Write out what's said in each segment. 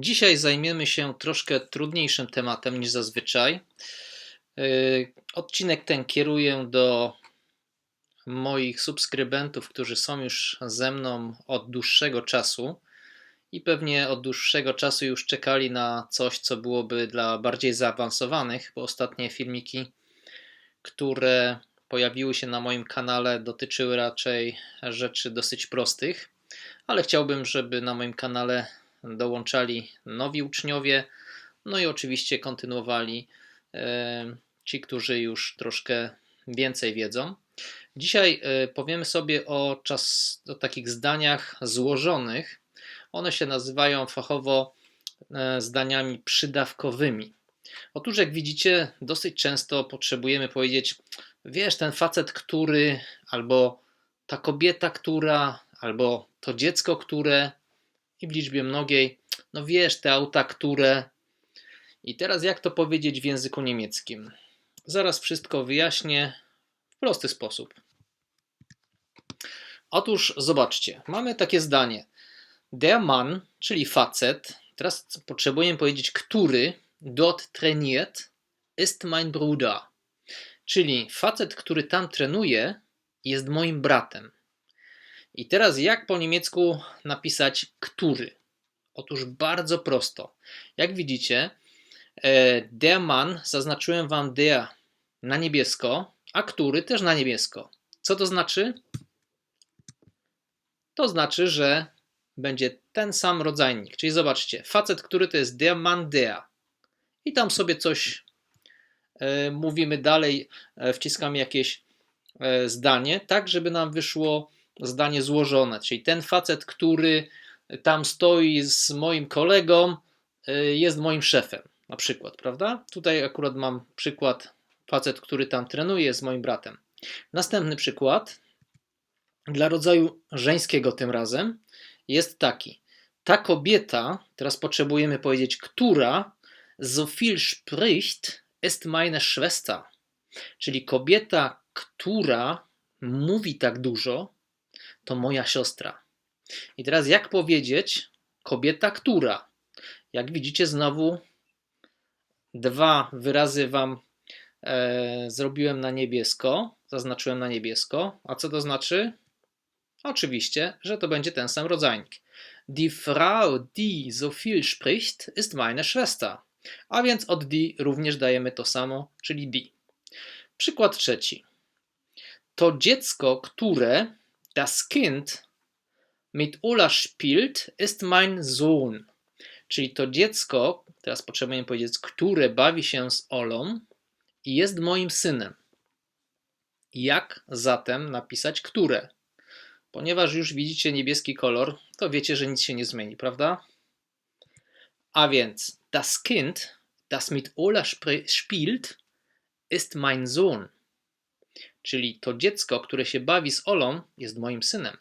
Dzisiaj zajmiemy się troszkę trudniejszym tematem niż zazwyczaj. Yy, Odcinek ten kieruję do moich subskrybentów, którzy są już ze mną od dłuższego czasu i pewnie od dłuższego czasu już czekali na coś, co byłoby dla bardziej zaawansowanych, bo ostatnie filmiki, które pojawiły się na moim kanale, dotyczyły raczej rzeczy dosyć prostych, ale chciałbym, żeby na moim kanale dołączali nowi uczniowie, no i oczywiście kontynuowali e, ci, którzy już troszkę więcej wiedzą. Dzisiaj e, powiemy sobie o, czas, o takich zdaniach złożonych. One się nazywają fachowo e, zdaniami przydawkowymi. Otóż, jak widzicie, dosyć często potrzebujemy powiedzieć: Wiesz, ten facet, który, albo ta kobieta, która, albo to dziecko, które, i w liczbie mnogiej, no wiesz, te auta, które. I teraz, jak to powiedzieć w języku niemieckim? Zaraz wszystko wyjaśnię w prosty sposób. Otóż zobaczcie, mamy takie zdanie. Der Mann, czyli facet, teraz potrzebujemy powiedzieć, który dort trainiert, ist mein Bruder. Czyli facet, który tam trenuje, jest moim bratem. I teraz jak po niemiecku napisać który? Otóż bardzo prosto. Jak widzicie, e, der Mann zaznaczyłem wam der na niebiesko, a który też na niebiesko. Co to znaczy? To znaczy, że będzie ten sam rodzajnik. Czyli zobaczcie, facet, który to jest der Mann der. I tam sobie coś e, mówimy dalej, e, wciskamy jakieś zdanie, tak żeby nam wyszło zdanie złożone, czyli ten facet, który tam stoi z moim kolegą, y, jest moim szefem, na przykład, prawda? Tutaj akurat mam przykład facet, który tam trenuje, jest moim bratem. Następny przykład dla rodzaju żeńskiego tym razem jest taki. Ta kobieta, teraz potrzebujemy powiedzieć, która so viel spricht, ist meine Schwester. Czyli kobieta, która mówi tak dużo, to moja siostra. I teraz jak powiedzieć kobieta, która? Jak widzicie, znowu dwa wyrazy wam e, zrobiłem na niebiesko, zaznaczyłem na niebiesko. A co to znaczy? Oczywiście, że to będzie ten sam rodzajnik. Die Frau, die so viel spricht, ist meine Schwester. A więc od die również dajemy to samo, czyli die. Przykład trzeci. To dziecko, które Das Kind mit Ola spielt, ist mein Sohn. Czyli to dziecko, teraz potrzebujemy powiedzieć, które bawi się z Olą jest moim synem. Jak zatem napisać które? Ponieważ już widzicie niebieski kolor, to wiecie, że nic się nie zmieni, prawda? A więc das Kind, das mit Ola spielt, ist mein Sohn czyli to dziecko, które się bawi z Olą, jest moim synem.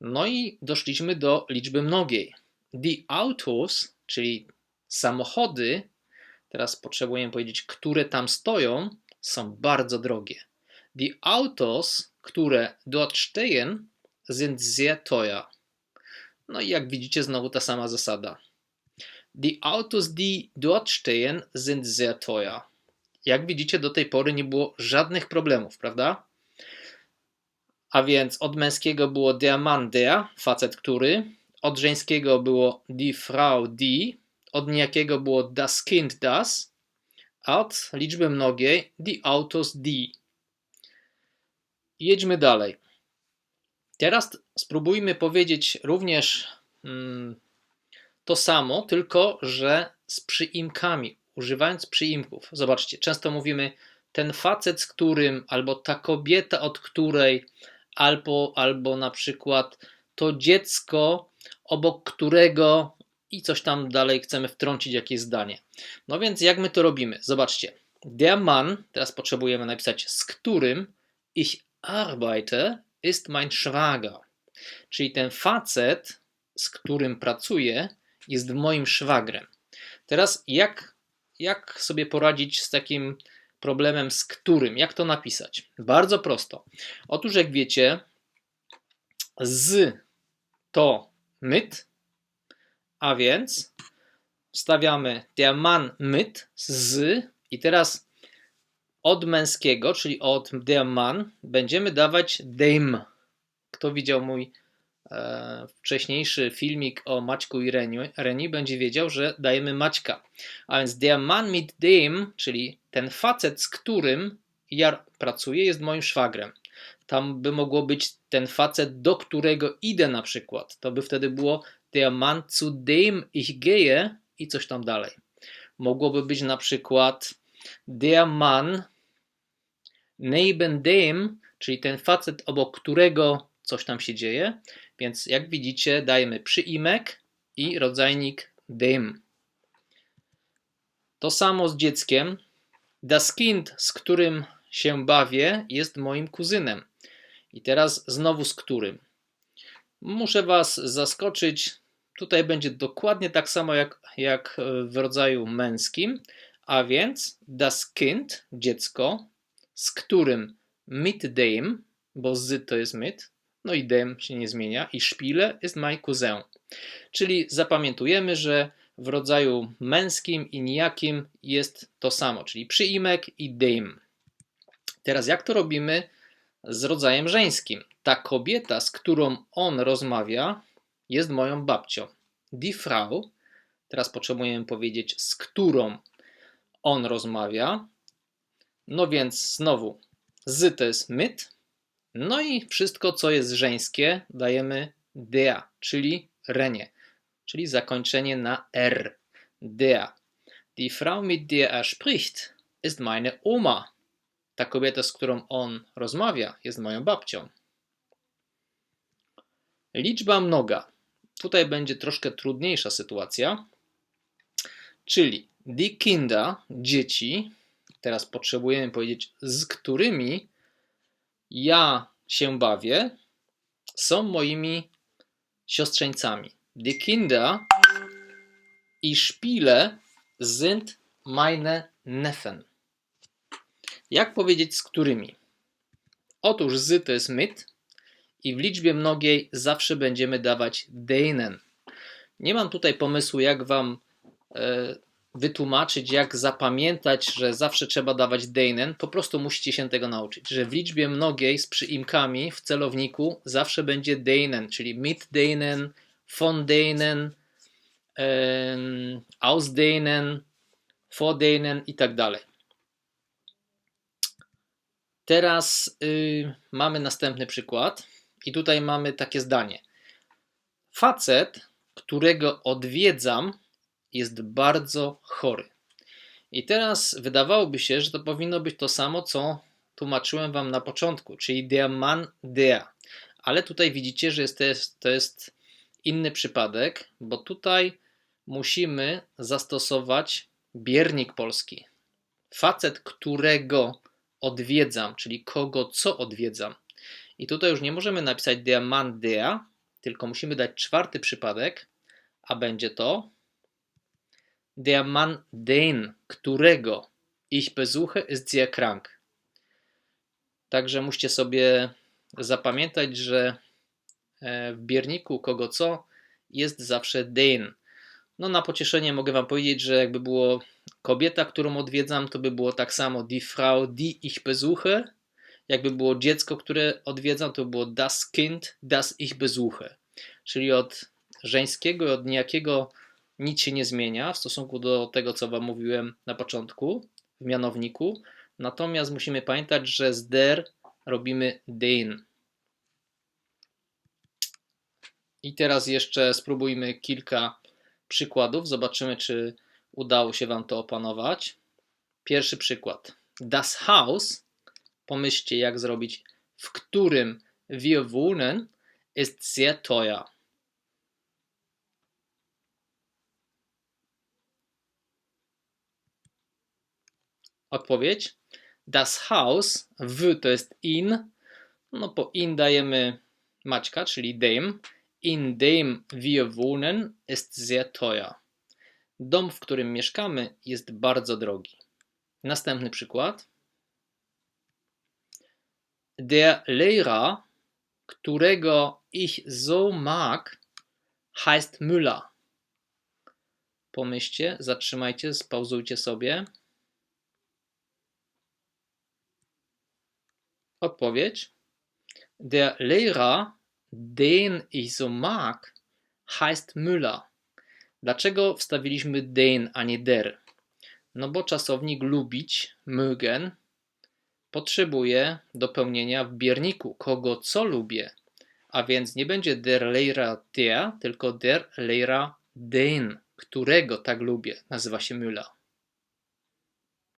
No i doszliśmy do liczby mnogiej. The autos, czyli samochody, teraz potrzebujemy powiedzieć, które tam stoją, są bardzo drogie. The autos, które dort stehen, sind sehr teuer. No i jak widzicie, znowu ta sama zasada. The autos, die dort stehen, sind sehr teuer jak widzicie, do tej pory nie było żadnych problemów, prawda? A więc od męskiego było der der, facet który, od żeńskiego było die Frau die, od niejakiego było das Kind das, a od liczby mnogiej die Autos die. Jedźmy dalej. Teraz spróbujmy powiedzieć również hmm, to samo, tylko że z przyimkami używając przyimków. Zobaczcie, często mówimy ten facet, z którym, albo ta kobieta, od której, albo, albo na przykład to dziecko, obok którego i coś tam dalej chcemy wtrącić, jakieś zdanie. No więc jak my to robimy? Zobaczcie. Der Mann, teraz potrzebujemy napisać z którym ich arbeite, ist mein Schwager. Czyli ten facet, z którym pracuję, jest moim szwagrem. Teraz jak jak sobie poradzić z takim problemem, z którym? Jak to napisać? Bardzo prosto. Otóż, jak wiecie, z to myt, A więc wstawiamy der Mann mit z i teraz od męskiego, czyli od der Mann, będziemy dawać dem. Kto widział mój wcześniejszy filmik o Maćku i Reni, Reni, będzie wiedział, że dajemy Maćka. A więc der Mann mit dem, czyli ten facet, z którym ja pracuję, jest moim szwagrem. Tam by mogło być ten facet, do którego idę na przykład. To by wtedy było der Mann, zu dem ich gehe i coś tam dalej. Mogłoby być na przykład der Mann neben dem, czyli ten facet, obok którego coś tam się dzieje. Więc jak widzicie, dajemy przyimek i rodzajnik dem. To samo z dzieckiem. Das Kind, z którym się bawię, jest moim kuzynem. I teraz znowu z którym. Muszę Was zaskoczyć. Tutaj będzie dokładnie tak samo jak, jak w rodzaju męskim, a więc das Kind, dziecko, z którym mit dem, bo z to jest mit, no i dem się nie zmienia, i Spiele jest mein cousin. Czyli zapamiętujemy, że w rodzaju męskim i nijakim jest to samo, czyli przyimek i dem. Teraz jak to robimy z rodzajem żeńskim? Ta kobieta, z którą on rozmawia, jest moją babcią. Die Frau, teraz potrzebujemy powiedzieć, z którą on rozmawia. No więc znowu, z to jest mit, no i wszystko, co jest żeńskie, dajemy der, czyli renie, czyli zakończenie na r. Der. Die Frau, mit der er spricht, ist meine Oma. Ta kobieta, z którą on rozmawia, jest moją babcią. Liczba mnoga. Tutaj będzie troszkę trudniejsza sytuacja. Czyli die Kinder, dzieci. Teraz potrzebujemy powiedzieć, z którymi ja się bawię, są moimi siostrzeńcami. Die Kinder i Spiele sind meine Neffen. Jak powiedzieć z którymi? Otóż z to jest mit i w liczbie mnogiej zawsze będziemy dawać denen. Nie mam tutaj pomysłu, jak wam e, wytłumaczyć, jak zapamiętać, że zawsze trzeba dawać denen. Po prostu musicie się tego nauczyć, że w liczbie mnogiej z przyimkami w celowniku zawsze będzie denen, czyli mit denen, von denen, um, aus denen, vor denen i tak dalej. Teraz y, mamy następny przykład i tutaj mamy takie zdanie. Facet, którego odwiedzam, jest bardzo chory. I teraz wydawałoby się, że to powinno być to samo, co tłumaczyłem Wam na początku, czyli der Mann der. Ale tutaj widzicie, że jest to, jest, to jest inny przypadek, bo tutaj musimy zastosować biernik polski. Facet, którego odwiedzam, czyli kogo co odwiedzam. I tutaj już nie możemy napisać der, tylko musimy dać czwarty przypadek, a będzie to der Mann den, którego ich besuche ist sehr krank. Także musicie sobie zapamiętać, że e, w bierniku kogo co jest zawsze den. No na pocieszenie mogę wam powiedzieć, że jakby było kobieta, którą odwiedzam, to by było tak samo die Frau, die ich besuche. Jakby było dziecko, które odwiedzam, to by było das Kind, das ich besuche. Czyli od żeńskiego i od niejakiego nic się nie zmienia w stosunku do tego, co Wam mówiłem na początku w mianowniku. Natomiast musimy pamiętać, że z der robimy den. I teraz jeszcze spróbujmy kilka przykładów. Zobaczymy, czy udało się Wam to opanować. Pierwszy przykład. Das Haus. Pomyślcie, jak zrobić, w którym wir wohnen, ist sehr teuer. Odpowiedź. Das Haus, w to jest in, no po in dajemy Maćka, czyli dem. In dem wir wohnen ist sehr teuer. Dom, w którym mieszkamy, jest bardzo drogi. Następny przykład. Der Lehrer, którego ich so mag, heißt Müller. Pomyślcie, zatrzymajcie, spauzujcie sobie. Odpowiedź. Der Lehrer, den ich so mag, heißt Müller. Dlaczego wstawiliśmy den, a nie der? No bo czasownik lubić, mögen, potrzebuje dopełnienia w bierniku, kogo co lubię. A więc nie będzie der Lehrer der, tylko der Lehrer den, którego tak lubię, nazywa się Müller.